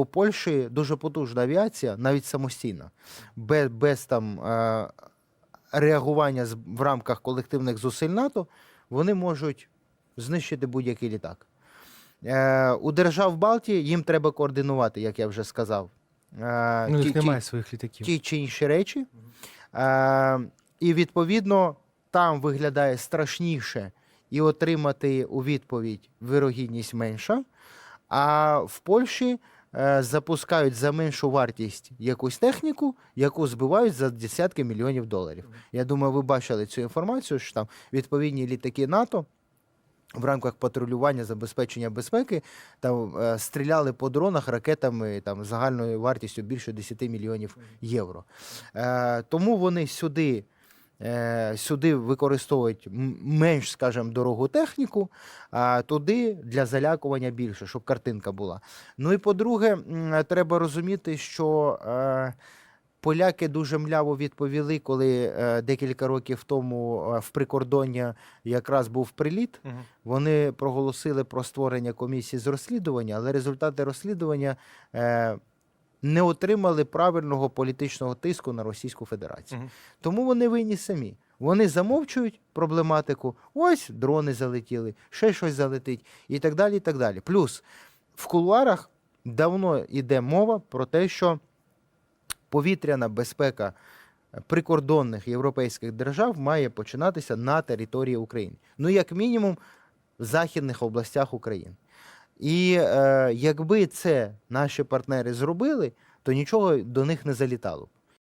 у Польщі дуже потужна авіація, навіть самостійна, без, без там е, реагування в рамках колективних зусиль НАТО, вони можуть знищити будь-який літак. Е, у держав Балтії їм треба координувати, як я вже сказав. Е, Ну, ті- їх ті- своїх літаків. ті чи інші речі. І відповідно там виглядає страшніше і отримати у відповідь вирогідність менша. А в Польщі запускають за меншу вартість якусь техніку, яку збивають за десятки мільйонів доларів. Я думаю, ви бачили цю інформацію, що там відповідні літаки НАТО. В рамках патрулювання забезпечення безпеки там е, стріляли по дронах ракетами там загальною вартістю більше 10 мільйонів євро. Е, тому вони сюди, е, сюди використовують менш, скажімо, дорогу техніку, а туди для залякування більше, щоб картинка була. Ну і по-друге, треба розуміти, що. Е, Поляки дуже мляво відповіли, коли е, декілька років тому е, в прикордоння якраз був приліт. Вони проголосили про створення комісії з розслідування, але результати розслідування е, не отримали правильного політичного тиску на Російську Федерацію. Мгм. Тому вони винні самі. Вони замовчують проблематику. Ось дрони залетіли, ще щось залетить, і так далі. і так далі. Плюс в кулуарах давно йде мова про те, що повітряна безпека прикордонних європейських держав має починатися на території України. Ну, як мінімум, в західних областях України. І е, якби це наші партнери зробили, то нічого до них не залітало.